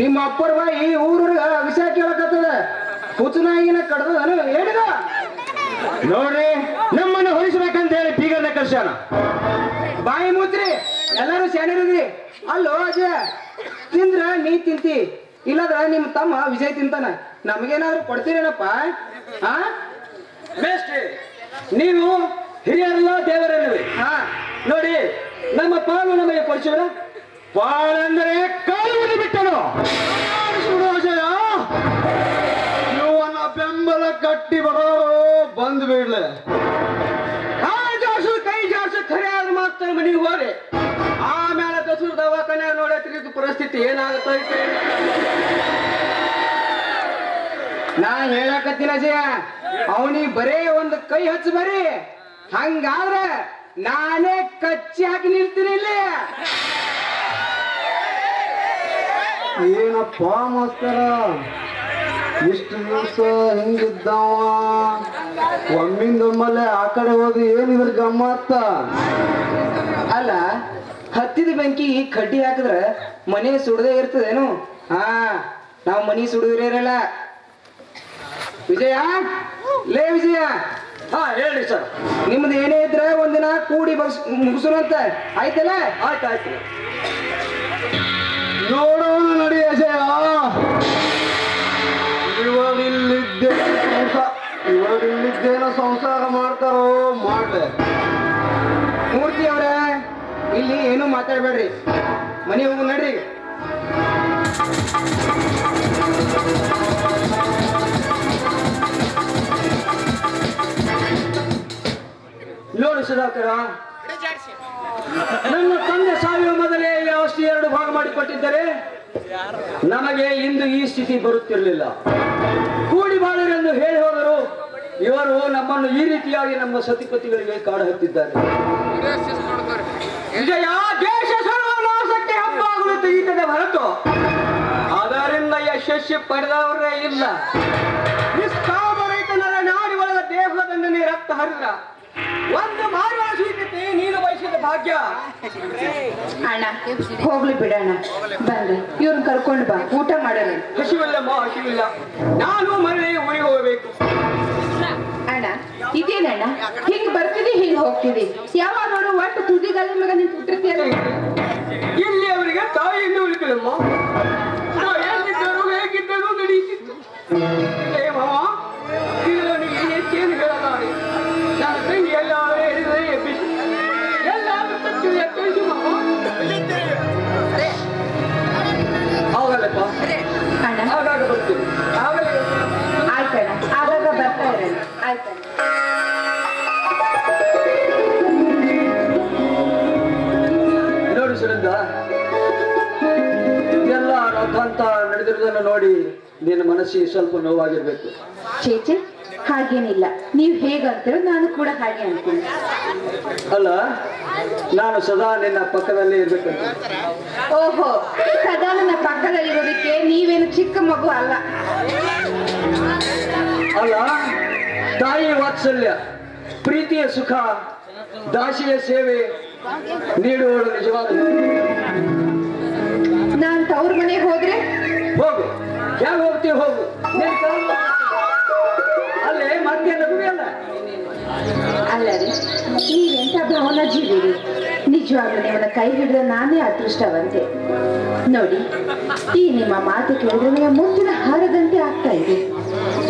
ನಿಮ್ಮ ಅಪ್ಪರ ಬಾಯಿ ಊರು ವಿಷಯ ಕೇಳಕತ್ತದ. ಕುಚನಾಗಿನ ಕಡ್ದದನು ಹೇಳಿದ ನೋಡ್ರಿ ನಮ್ಮನ್ನು ಹೊಲಿಸ್ಬೇಕಂತ ಹೇಳಿ ಬೀಗರ್ನ ಕಳ್ಸ್ಯಾನ. ಬಾಯಿ ಮುಚ್ಚ್ರಿ ಎಲ್ಲರೂ ಶಾನಿರಿದ್ರಿ ಅಲ್ಲೋ ಅಜಯ ತಿಂದ್ರ ನೀ ತಿಂತಿ ಇಲ್ಲದ್ರ ನಿಮ್ ತಮ್ಮ ವಿಜಯ್ ತಿಂತಾನ. ನಮ್ಗೇನಾದ್ರು ಕೊಡ್ತೀರೇನಪ್ಪ? ಹಾ ನೀವು ಹಿರಿಯರಲ್ಲ ದೇವರಲ್ಲವೇ ಹಾ. ನೋಡಿ ನಮ್ಮ ಪಾಲು ನಮಗೆ ಕೊಡಿಸಿದ್ರ? ಪಾಳೆಂದರೆ ಕಾಲು ಬಿಟ್ಟನು ಸುಡೋಜಯ ಇವನ ಬೆಂಬಲ ಕಟ್ಟಿ ಬರೋ ಬಂದು ಬಿಡ್ಲೆ. ಆ ಜಾಸು ಕೈ ಜಾಸು ಖರೆ ಆದ್ರೆ ಮಾತ್ರ ಮನೆಗೆ ಹೋರಿ ಆಮೇಲೆ ದಸರು ದವಾಖಾನೆ ನೋಡತ್ರಿದ್ದು ಪರಿಸ್ಥಿತಿ ಏನಾಗುತ್ತೆ ನಾ ಹೇಳಕತ್ತಿನ ಅಜಯ ಅವನಿಗೆ ಬರೇ ಒಂದು ಕೈ ಹಚ್ಚ ಬರೀ ಹಂಗಾದ್ರೆ ನಾನೇ ಕಚ್ಚಿ ಹಾಕಿ ನಿಲ್ತೀನಿ ಇಲ್ಲಿ. ಏನಪ್ಪ ಮಾಸ್ತರ ಇಷ್ಟು ದಿವಸ ಹಿಂಗಿದ್ದವ? ಒಮ್ಮಿಂದೊಮ್ಮಲೆ ಆ ಕಡೆ ಹೋಗಿ ಏನಿದ್ರ ಗಮ್ಮತ್ತ ಅಲ್ಲ ಹತ್ತಿದ ಬೆಂಕಿ ಕಡ್ಡಿ ಹಾಕಿದ್ರ ಮನೆ ಸುಡದೇ ಇರ್ತದೇನು? ಹಾ ನಾವು ಮನಿ ಸುಡುದಿರಲ್ಲ ವಿಜಯ? ಲೇ ವಿಜಯ! ಹಾ ಹೇಳಿ ಸರ್. ನಿಮ್ದು ಏನೇ ಇದ್ರೆ ಒಂದಿನ ಕೂಡಿ ಬಗ್ಸ್ ಮುಗಿಸೋಣಂತ ಆಯ್ತಲ್ಲ? ಆಯ್ತು ಆಯ್ತು. ನೋಡೋಣ ನಡಿ ಅಜಯ. ಇವರಿಲ್ಲಿದ್ದೇ ಸಂಸಾರ ಇವರಿಲ್ಲಿದ್ದೇನೋ ಸಂಸಾರ ಮಾಡ್ತಾರೋ ಮಾಡ್ದೆ. ಮೂರ್ತಿ ಅವರೇ ಇಲ್ಲಿ ಏನು ಮಾತಾಡ್ಬೇಡ್ರಿ. ಮನೆ ಹೋಗು ನಡ್ರಿ. ನೋಡಿ ಸುಧಾಕರ ನನ್ನ ತಂದೆ ಸಾವಿರ ಮೊದಲೇ ಈ ಔಷಧಿ ಎರಡು ಭಾಗ ಮಾಡಿಕೊಟ್ಟಿದ್ದರೆ ನಮಗೆ ಇಂದು ಈ ಸ್ಥಿತಿ ಬರುತ್ತಿರಲಿಲ್ಲ. ಕೂಡಿ ಬಾಳರೆಂದು ಹೇಳಿ ಹೋದರು, ಇವರು ನಮ್ಮನ್ನು ಈ ರೀತಿಯಾಗಿ ನಮ್ಮ ಸತಿಪತಿಗಳಿಗೆ ಕಾಡು ಹತ್ತಿದ್ದಾರೆ. ಹೊರತು ಅದರಿಂದ ಯಶಸ್ಸು ಪಡೆದವರೇ ಇಲ್ಲ. ನಿಷ್ಕಾಮ ರೈತನರ ನಾಡಿ ಒಳಗ ದೇಹದಂಡನೆ ರಕ್ತ ಹರಿದ್ರ ಒಂದು ಮಾರುವ ಸ್ವೀಕತೆ ನೀನು ಬಯಸಿದ ಭಾಗ್ಯ. ಅಣ್ಣ ಹೋಗ್ಲಿ ಬಿಡಣ್ಣ ಬಂದೆ. ಇವ್ರನ್ನ ಕರ್ಕೊಂಡು ಬಾ. ಊಟ ಮಾಡೋಣ. ಹಸಿವಿಲ್ಲಮ್ಮ ಹಸಿವಿಲ್ಲ. ನಾನು ಮರಳಿ ಊರಿಗೆ ಹೋಗಬೇಕು. ಅಣ್ಣ ಇದೇನಣ್ಣ? ಹಿಂಗ್ ಬರ್ತೀವಿ ಹಿಂಗ್ ಹೋಗ್ತೀವಿ ಯಾವಾಗ ನೋಡು ಒಟ್ಟು ತುದಿಗಾಲ ಮಗ ನಿಂತು ಬಿಟ್ಟಿರ್ತೀಯಲ್ಲ ಇಲ್ಲಿ ಅವರಿಗೆ ತಾಯಿಯಿಂದ ಉಳಿಕಲಮ್ಮ ನಾ ಎಲ್ಲಿದ್ದರೂ ಹೇಗಿದ್ದರೂ ನಡೆಯುತ್ತಿತ್ತು. ಮನಸ್ಸಿಗೆ ಸ್ವಲ್ಪ ನೋವಾಗಿರ್ಬೇಕು. ಚೇಚೆ ಹಾಗೇನಿಲ್ಲ. ನೀವು ಹೇಗಂತೀರೋ ನಾನು ಕೂಡ ಹಾಗೆ ಅಂತೀನಿ. ಅಲ್ಲ ನಾನು ಸದಾ ನಿನ್ನ ಪಕ್ಕದಲ್ಲೇ ಇರ್ಬೇಕಂತ. ಓಹೋ ಸದಾ ನನ್ನ ಪಕ್ಕದಲ್ಲಿ ಪಕ್ಕದಲ್ಲಿರೋದಕ್ಕೆ ನೀವೇನು ಚಿಕ್ಕ ಮಗು ಅಲ್ಲ. ಅಲ್ಲ ತಾಯಿ ವಾತ್ಸಲ್ಯ ಪ್ರೀತಿಯ ಸುಖ ದಾಸಿಯ ಸೇವೆ ನೀಡುವಳು ನಿಜವಾದ ನಾನು ತವ್ರ ಮನೆಗೆ ಹೋದ್ರೆ? ಹೋಗು. ಯಾಕೆ ಹೋಗ್ತೀವಿ ಹೋಗು. ಅಲ್ಲೇ ಮತ್ತೆ ನಗುವೆಯಲ್ಲ ಅಲ್ಲ. ರೀ ನೀವೆಂತ ಭಾವನಾ ಜೀವಿರಿ ನಿಜವಾಗ್ಲೂ ನಿಮ್ಮನ್ನ ಕೈ ಹಿಡಿದ ನಾನೇ ಅದೃಷ್ಟವಂತೆ. ನೋಡಿ, ಈ ನಿಮ್ಮ ಮಾತು ಕೇಳಿದ್ರೆ ಮುತ್ತಿನ ಹಾರದಂತೆ ಆಗ್ತಾ ಇದೆ.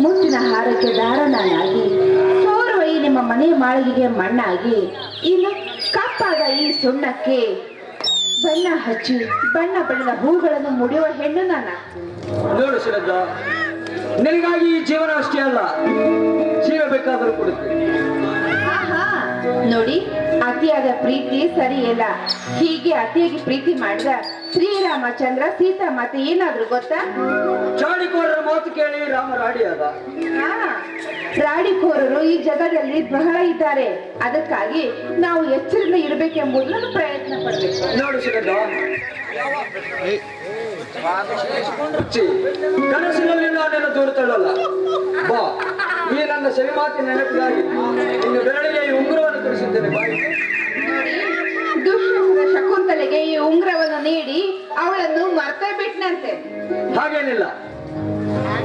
ಮುತ್ತಿನ ಹಾರಕ್ಕೆ ದಾರ ನಾನಾಗಿ ಸೋರುವ ಈ ನಿಮ್ಮ ಮನೆ ಮಾಳಿಗೆಗೆ ಮಣ್ಣಾಗಿ, ಇನ್ನು ಕಪ್ಪಾದ ಈ ಸುಣ್ಣಕ್ಕೆ ಬಣ್ಣ ಹಚ್ಚಿ ಬಣ್ಣ ಬಣ್ಣದ ಹೂಗಳನ್ನು ಮುಡಿಯುವ ಹೆಣ್ಣು ನಾನು. ನೋಡು ಶ್ರದ್ಧಾ ನಿನಗಾಗಿ ಈ ಜೀವನ ಅಷ್ಟೇ ಅಲ್ಲ ಜೀವ ಬೇಕಾದರೂ ಕೊಡುತ್ತೆ. ನೋಡಿ ಅತಿಯಾದ ಪ್ರೀತಿ ಸರಿಯಲ್ಲ ಹೀಗೆ ಅತಿಯಾಗಿ ಪ್ರೀತಿ ಮಾಡಿದ ಶ್ರೀರಾಮಚಂದ್ರ ಸೀತಾ ಮಾತೆ ಏನಾದ್ರು ಗೊತ್ತಾ? ಚಾಡಿಕೋರರ ಮಾತು ಕೇಳಿ ರಾಮ ರಾಡಿ ಹಾ, ರಾಡಿಕೋರರು ಈ ಜಗದಲ್ಲಿ ಬಹಳ ಇದ್ದಾರೆ. ಅದಕ್ಕಾಗಿ ನಾವು ಎಚ್ಚರದಿಂದ ಇರಬೇಕೆಂಬುದನ್ನು ಪ್ರಯತ್ನ ಪಡಬೇಕು. ನೋಡು ಸಿಗಂದ ಕನಸಿನಲ್ಲಿ ನಾನೇನು ದೂರ ತಳ್ಳಲ್ಲ. ಬಾ ಈ ನನ್ನ ಸವಿ ಮಾತಿನ ನೆನಪಿಗಾಗಿ ಇನ್ನು ಬೆರಳಿಗೆ ಈ ಉಂಗುರವನ್ನು ತಿಳಿಸಿದ್ದೇನೆ ಬಾ ದುಶ್ಯಸನ ಶಕುಂತಲೆಗೆ ಈ ಉಂಗುರವನ್ನು ನೀಡಿ ಅವಳನ್ನು ಮರ್ತೇ ಬಿಟ್ನಂತೆ. ಹಾಗೇನಿಲ್ಲ.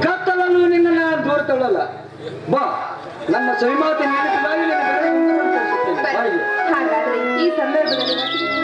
ಕತ್ತಲನ್ನು ನಿನ್ನ ದೂರ ತಳ್ಳಲ್ಲ ಬಾ ನಮ್ಮ ಸವಿಮಾತೆ. ಹಾಗಾದ್ರೆ ಈ ಸಂದರ್ಭದಲ್ಲಿ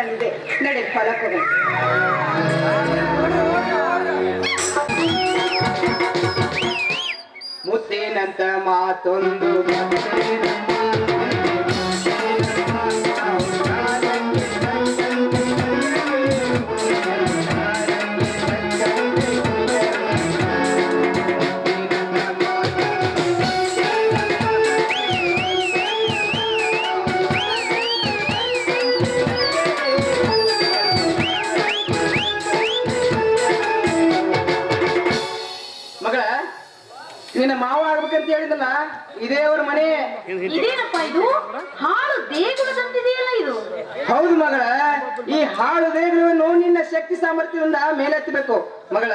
ಅದನ್ನೇ ಹೇಳ್ಬೇಕಂದಿದ್ದೆ ನಡೆ ಹೊಲಕ್ಕೆ ಹೋಗೋಣ ಮುತ್ತೇನಂತ ಮಾತೊಂದು ಅಂತ ಹೇಳಿದಲ್ಲ ಇದೇ ಅವ್ರ ಮನೆ. ಇದೇನಪ್ಪ ಇದು? ಹಾಳು ದೇಗುಲದಂತಿದೆಯಲ್ಲ ಇದು? ಹೌದು ಮಗಳ ಈ ಹಾಳು ದೇಗುಲವನ್ನು ನಿನ್ನ ಶಕ್ತಿ ಸಾಮರ್ಥ್ಯದಿಂದ ಮೇಲೆತ್ತಬೇಕು. ಮಗಳ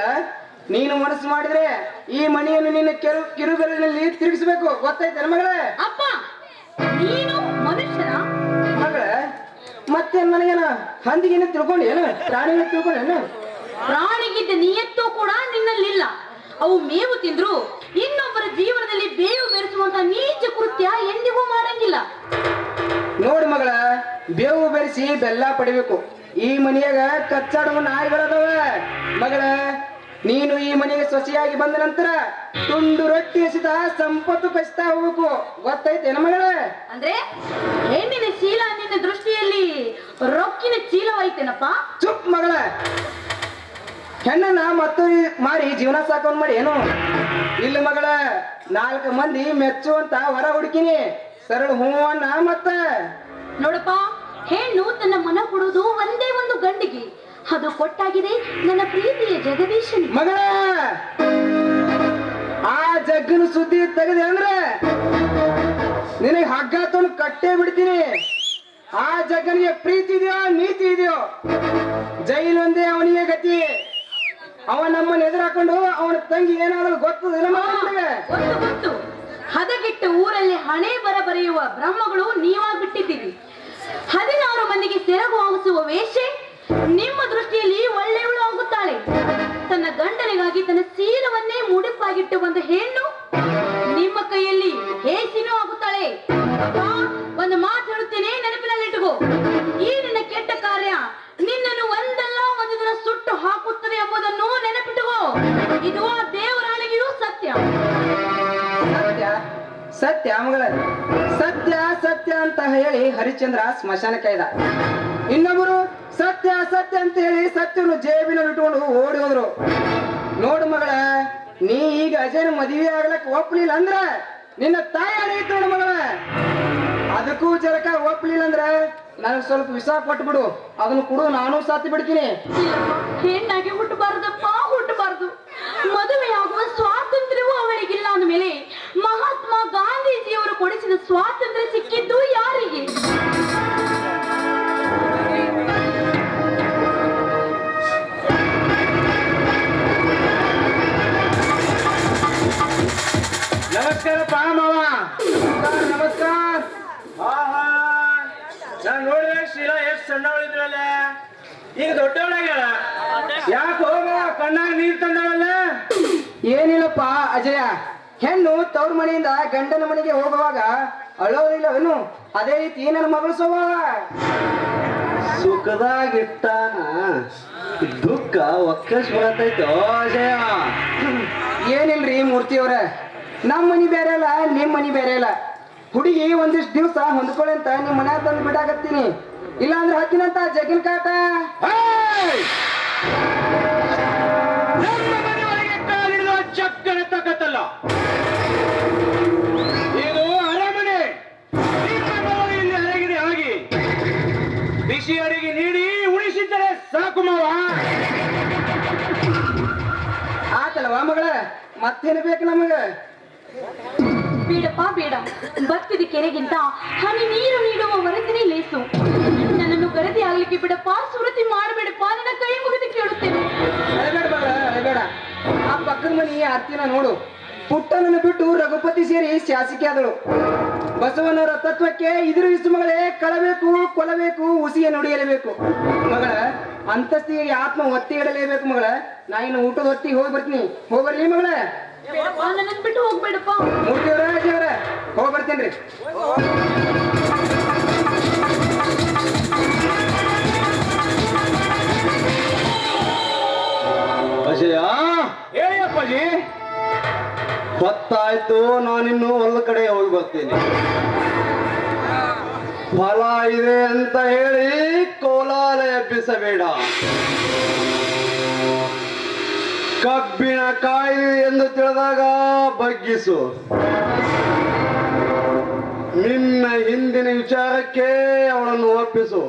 ನೀನು ಮನಸ್ಸು ಮಾಡಿದ್ರೆ ಈ ಮನೆಯನ್ನು ನಿನ್ನ ಕೆರು ಕಿರುಗಲಿನಲ್ಲಿ ತಿರುಗಿಸಬೇಕು. ಗೊತ್ತಾಯ್ತ ಮಗಳ? ಅಪ್ಪ ನೀನು ಮನುಷ್ಯನ? ಮಗಳ ಮತ್ತೆ ನನಗೇನ ಹಂದಿಗೇನ ತಿಳ್ಕೊಂಡು ಏನು? ಪ್ರಾಣಿನ ತಿಳ್ಕೊಂಡು ಏನು? ಪ್ರಾಣಿಗಿದ್ದ ನಿಯತ್ತು ಕೂಡ ನಿನ್ನಲ್ಲಿಲ್ಲ. ಅವು ಮೇವು ತಿಂದ್ರು ಇನ್ನೊಬ್ಬರ ಜೀವನದಲ್ಲಿ ಬೇವು ಬೆರೆಸುವಂತ ನೀಚ ಕೃತ್ಯ ಎಂದಿಗೂ ಮಾಡಂಗಿಲ್ಲ. ನೋಡು ಮಗಳ ಬೇವು ಬೆರೆಸಿ ಬೆಲ್ಲ ಪಡಿಬೇಕು. ಈ ಮನೆಯಾಗ ಕಚ್ಚಾಡುವ ನಾಯಿಗಳದವ ಮಗಳ ನೀನು ಈ ಮನೆಗೆ ಸೊಸೆಯಾಗಿ ಬಂದ ನಂತರ ತುಂಡು ರೊಟ್ಟಿ ಎಸಿದ ಸಂಪತ್ತು ಕಚ್ತಾ ಹೋಗ್ಬೇಕು. ಗೊತ್ತೈತೇನ ಮಗಳ? ಅಂದ್ರೆ ಹೆಣ್ಣಿನ ಚೀಲ ನಿನ್ನ ದೃಷ್ಟಿಯಲ್ಲಿ ರೊಕ್ಕಿನ ಚೀಲವಾಯ್ತೇನಪ್ಪ? ಚುಪ್ ಮಗಳ. ಹೆಣ್ಣನ್ನ ಮತ್ತು ಮಾರಿ ಜೀವನ ಸಾಕೊಂಡ್ ಮಾಡಿ ಏನು? ಇಲ್ಲ ಮಗಳ ನಾಲ್ಕು ಮಂದಿ ಮೆಚ್ಚು ಅಂತ ಹೊರ ಹುಡುಕಿನಿ. ಸರಳ ಹೂವನ್ನ ಮತ್ತ. ನೋಡಪ್ಪ ಹೆಣ್ಣು ತನ್ನ ಮನ ಕೊಡುವುದು ಒಂದೇ ಒಂದು ಗಂಡಿಗೆ. ಅದು ಕೊಟ್ಟಾಗಿದೆ ನನ್ನ ಪ್ರೀತಿಯ ಜಗದೀಶನಿಗೆ ಮಗಳ ಆ ಜಗ್ಗನ ಸುದ್ದಿ ತೆಗೆದೆ ಅಂದ್ರೆ ನಿನಗೆ ಹಗ್ಗ ತಂದು ಕಟ್ಟೆ ಬಿಡ್ತೀನಿ. ಆ ಜಗ್ಗನಿಗೆ ಪ್ರೀತಿ ಇದೆಯೋ ನೀತಿ ಇದೆಯೋ? ಜೈಲು ಒಂದೇ ಅವನಿಗೆ ಗತಿ. ಅವ ನಮ್ಮನ್ನ ಎದುರಾಕೊಂಡು ಅವನ ತಂಗಿ ಏನಾದ್ರು ಗೊತ್ತದಿಲ್ಲ ಗೊತ್ತು ಗೊತ್ತು. ಹದಗೆಟ್ಟ ಊರಲ್ಲಿ ಹಣೆ ಬರ ಬರೆಯುವ ಬ್ರಹ್ಮಗಳು ನೀವಾಗಿಬಿಟ್ಟಿದ್ದೀವಿ ಹದಿನಾರು ಮಂದಿಗೆ ಸೆರಗು ಆಗಿಸುವ ವೇಷೆ ನಿಮ್ಮ ದೃಷ್ಟಿಯಲ್ಲಿ ಒಳ್ಳೆಯವಳು ಆಗುತ್ತಾಳೆ. ತನ್ನ ಗಂಡನಿಗಾಗಿ ತನ್ನ ಸೀರವನ್ನೇ ಮುಡಿಪಾಗಿಟ್ಟು ಒಂದು ಹೆಣ್ಣು ನಿಮ್ಮ ಕೈಯಲ್ಲಿ ಹೇಸಿನೂ ಆಗುತ್ತಾಳೆ. ಹರಿಶ್ಚಂದ್ರ ಸ್ಮಶಾನ ಕೈದ ಇನ್ನೊಬ್ಬರು ಸತ್ಯ ಸತ್ಯ ಅಂತ ಹೇಳಿ ಸತ್ಯವನ್ನು ಜೇಬಿನಲ್ಲಿ ಇಟ್ಕೊಂಡು ಓಡಿ ಹೋದ್ರು. ನೋಡು ಮಗಳ, ನೀ ಈಗ ಅಜಯನ ಮದುವೆ ಆಗ್ಲಕ್ ಒಪ್ಲಿಲ್ಲ ಅಂದ್ರ ನಿನ್ನ ತಾಯಿ ಅಡೈತ್ ನೋಡು ಮಗಳ. ಅದಕ್ಕೂ ಜರಕ ಒಪ್ಲಿಲ್ಲ ಅಂದ್ರ ನನಗ್ ಸ್ವಲ್ಪ ವಿಷ ಕೊಟ್ಬಿಡು. ಅದನ್ನ ಕೊಡು, ನಾನು ಸಾತಿ ಬಿಡ್ತೀನಿ ಹೆಣ್ಣಾಗಿ ಹುಟ್ಟಬಾರದಪ್ಪ. ಮಹಾತ್ಮ ಗಾಂಧೀಜಿಯವರು ಕೊಡಿಸಿದ ಸ್ವಾತಂತ್ರ್ಯ ಸಿಕ್ಕಿದ್ದು ಯಾರಿಗೆ? ನಮಸ್ಕಾರಪ್ಪ ಪಾಮವ ನಮಸ್ಕಾರ ನಾನ್ ನೋಡಿದ್ರೆ ಶೀಲಾ ಎಷ್ಟು ಸಣ್ಣವಳಿದ್ರಲ್ಲ ಈಗ ದೊಡ್ಡವಳಾಗ್ಯಾಳ. ಯಾಕೆ ಹೋಗ ಕಣ್ಣಾಗ ನೀರ್ ತಂದವಲ್ಲ ಏನಿಲ್ಲಪ್ಪ ಅಜಯ. ಹೆಣ್ಣು ತವ್ರ ಮನೆಯಿಂದ ಗಂಡನ ಮನೆಗೆ ಹೋಗುವಾಗ ಅಳೋದಿಲ್ಲವೇನು ಅದೇ ರೀತಿ ನನ್ನ ಮಗಳು ಸ್ವಭಾವ ಸುಖದಾಗಿಟ್ಟಾನ. ದುಃಖ ಒಕ್ಕಸ್ ಬರತೈತೋ. ಏನಿಲ್ರಿ ಮೂರ್ತಿಯವ್ರ? ನಮ್ಮ ಮನಿ ಬೇರೆ ಅಲ್ಲ ನಿಮ್ಮ ಮನಿ ಬೇರೆ ಅಲ್ಲ. ಹುಡುಗಿ ಒಂದಿಷ್ಟು ದಿವಸ ಹೊಂದ್ಕೊಳ್ಳಿ ಅಂತ ನಿಮ್ ಮನ್ಯಾಗ ತಂದು ಬಿಡಾಕತ್ತೀನಿ. ಇಲ್ಲ ಅಂದ್ರೆ ಹತ್ತಿನಂತ ಜಗಿನ ಕಾಟ. ಮತ್ತೇನು ಬೇಕು ನಮಗ? ಬೇಡಪ್ಪ ಬೇಡ. ಬತ್ತಿದ ಕೆರೆಗಿಂತ ಹನಿ ನೀರು ನೀಡುವ ವರದಿನೇ ಲೇಸು ನನ್ನನ್ನು ಗರದಿ ಆಗ್ಲಿಕ್ಕೆ ಬಿಡಪ್ಪ ಸುರತಿ ಮಾಡಬೇಡಪ್ಪ ನನ್ನ ಕೈ ಮುಗಿದು ಕೇಳುತ್ತೇನೆ. ಅಳಬೇಡ ಮಗಳ ಅಳಬೇಡ ಆ ಪಕ್ಕದ ಮನಿ ಆರ್ತಿನ ನೋಡು. ಪುಟ್ಟನನ್ನು ಬಿಟ್ಟು ರಘುಪತಿ ಸೇರಿ ಶಾಸಕಿ ಆದಳು. ಬಸವನವರ ತತ್ವಕ್ಕೆ ಇದ್ರು ಇಸು ಮಗಳೇ ಕಳಬೇಕು ಕೊಲಬೇಕು ಉಸಿಯ ನುಡಿಯಲೇಬೇಕು ಮಗಳ ಅಂತಸ್ತಿಗೆ ಆತ್ಮ ಒತ್ತಿ ಇಡಲೇಬೇಕು ಮಗಳ. ನಾ ಇನ್ನು ಊಟದ ಹೊತ್ತಿಗೆ ಹೋಗಿ ಬರ್ತೀನಿ. ಹೋಗ್ಬರ್ಲಿ ಮಗಳ. ಬೇಡಪ್ಪ ನನ್ನನ್ನು ಬಿಟ್ಟು ಹೋಗ್ಬೇಡಪ್ಪ ಮೂರ್ತಿಯವರ ಅಜ್ಜಿಯವರ ಹೋಗಿ ಬರ್ತೇನ್ರಿ ಅಜಯ? ಹೇಳಿ ಅಪ್ಪಾಜಿ. ನಾನು ನಾನಿನ್ನು ಒಂದು ಕಡೆ ಹೋಗಿ ಬರ್ತೀನಿ. ಫಲ ಇದೆ ಅಂತ ಹೇಳಿ ಕೋಲಾರ ಎಬ್ಬಿಸಬೇಡ. ಕಬ್ಬಿನ ಕಾಯಿ ಎಂದು ತಿಳಿದಾಗ ಬಗ್ಗಿಸು. ನಿನ್ನ ಹಿಂದಿನ ವಿಚಾರಕ್ಕೆ ಅವಳನ್ನು ಒಪ್ಪಿಸು.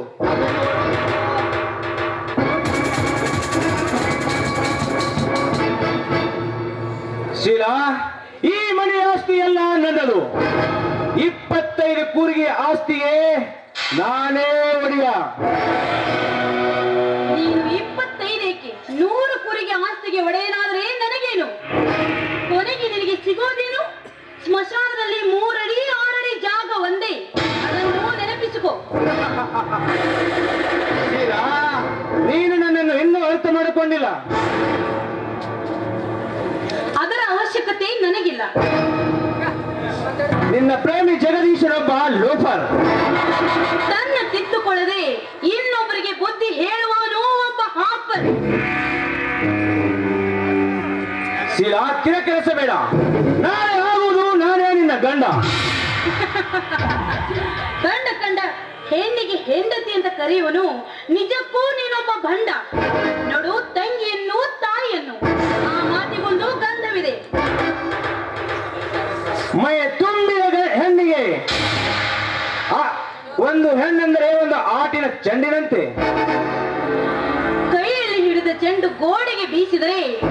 ಶೀಲಾ, ಈ ಮನೆ ಆಸ್ತಿ ಎಲ್ಲ ನನ್ನದು. ಇಪ್ಪತ್ತೈದು ಕೂರಿಗೆ ಆಸ್ತಿಗೆ ನಾನೇ ಒಡೆಯ. ನೀನು ಇಪ್ಪತ್ತೈದಕ್ಕೆ ನೂರು ಕುರಿಗೆ ಆಸ್ತಿಗೆ ಒಡೆಯನಾದ್ರೆ ನನಗೇನು? ಕೊನೆಗೆ ನಿನಗೆ ಸಿಗೋದೇನು? ಸ್ಮಶಾನದಲ್ಲಿ ಮೂರಡಿ ಆರಡಿ ಜಾಗ ಒಂದೇ. ಅದನ್ನು ನೆನಪಿಸಿಕೋ. ನೀನು ನನ್ನನ್ನು ಇನ್ನೂ ಅರ್ಥ ಮಾಡಿಕೊಂಡಿಲ್ಲ. ಅದರ ಅವಶ್ಯಕತೆ ನನಗಿಲ್ಲ. ನಿನ್ನ ಪ್ರೇಮಿ ಜಗದೀಶನೊಬ್ಬ ಲೋಫರ್. ತನ್ನ ತಿದ್ದುಕೊಳ್ಳದೆ ಇನ್ನೊಬ್ಬರಿಗೆ ಬುದ್ಧಿ ಹೇಳುವವನು ಒಬ್ಬ ಹಾಪರ್ ಶೀಲಾ ಬೇಡ ನಾಳೆ ಆಗುವುದು ನಾನೇ ನಿನ್ನ ಗಂಡ. ಕಂಡ ಕಂಡ ಹೆಣ್ಣಿಗೆ ಹೆಂಡತಿ ಅಂತ ಕರೆಯುವನು ನಿಜಕ್ಕೂ ನೀನೊಬ್ಬ ಗಂಡ. ನೋಡು ತಂಗಿಯನ್ನು ತಾಯಿಯನ್ನು. ಆ ಮಾತಿಗೊಂದು ಗಂಧವಿದೆ. ಮೈ ಚೆಂಡಿನಂತೆ. ಕೈಯಲ್ಲಿ ಹಿಡಿದ ಚೆಂಡು ಗೋಡೆಗೆ ಬೀಸಿದರೆ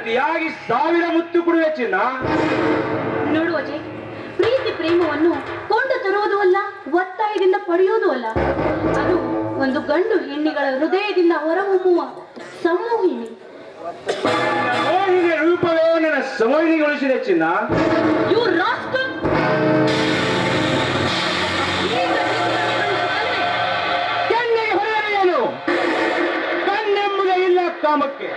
ಪ್ರತಿಯಾಗಿ ಸಾವಿರ ಮುತ್ತು ಕೊಡುವೆ ಚಿನ್ನ. ನೋಡು ಅಜಯ್ ಪ್ರೀತಿ ಪ್ರೇಮವನ್ನು ಕೊಂಡು ತರುವುದು ಅಲ್ಲ ಒತ್ತಾಯದಿಂದ ಪಡೆಯುವುದು ಅಲ್ಲ. ಅದು ಒಂದು ಗಂಡು ಹೆಣ್ಣಿಗಳ ಹೃದಯದಿಂದ ಹೊರಹೊಮ್ಮುವ ಸಂಮೋಹಿನಿ ಮೋಹಿನಿಯ ರೂಪವೇ ನನ್ನ ಸಮೋಹಿನಿಗೊಳಿಸಿದೆ ಚಿನ್ನ. ಯು ರಾಸ್ಕಲ್ ಕಣ್ಣೆಂಬುದೇ ಇಲ್ಲ ಕಾಮಕ್ಕೆ.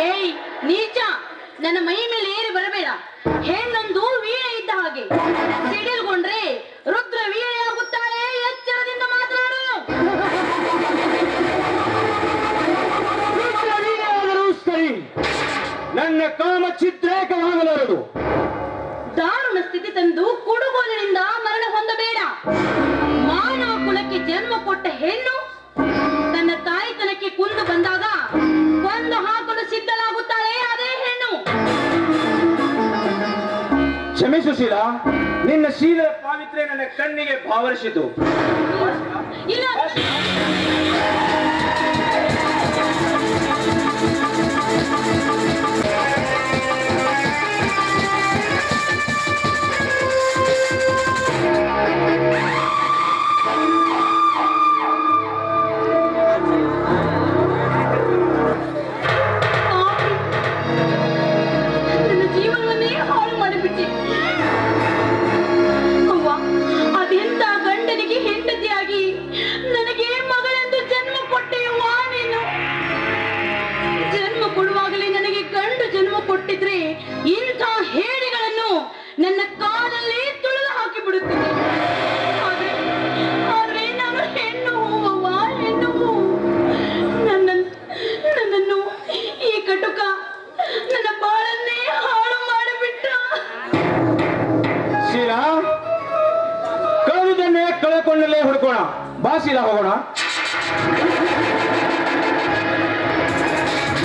ಏಯ್ ನೀಚ. ನನ್ನ ಮೈ ಮೇಲೆ ಏರಿ ಬರಬೇಡ. ಹೆಣ್ಣೊಂದು ಕ್ಷಮಿಸು ಶೀಲಾ ನಿನ್ನ ಶೀಲ ಪಾವಿತ್ರ್ಯ ನನ್ನ ಕಣ್ಣಿಗೆ ಭಾವರಿಸಿತು la gogona.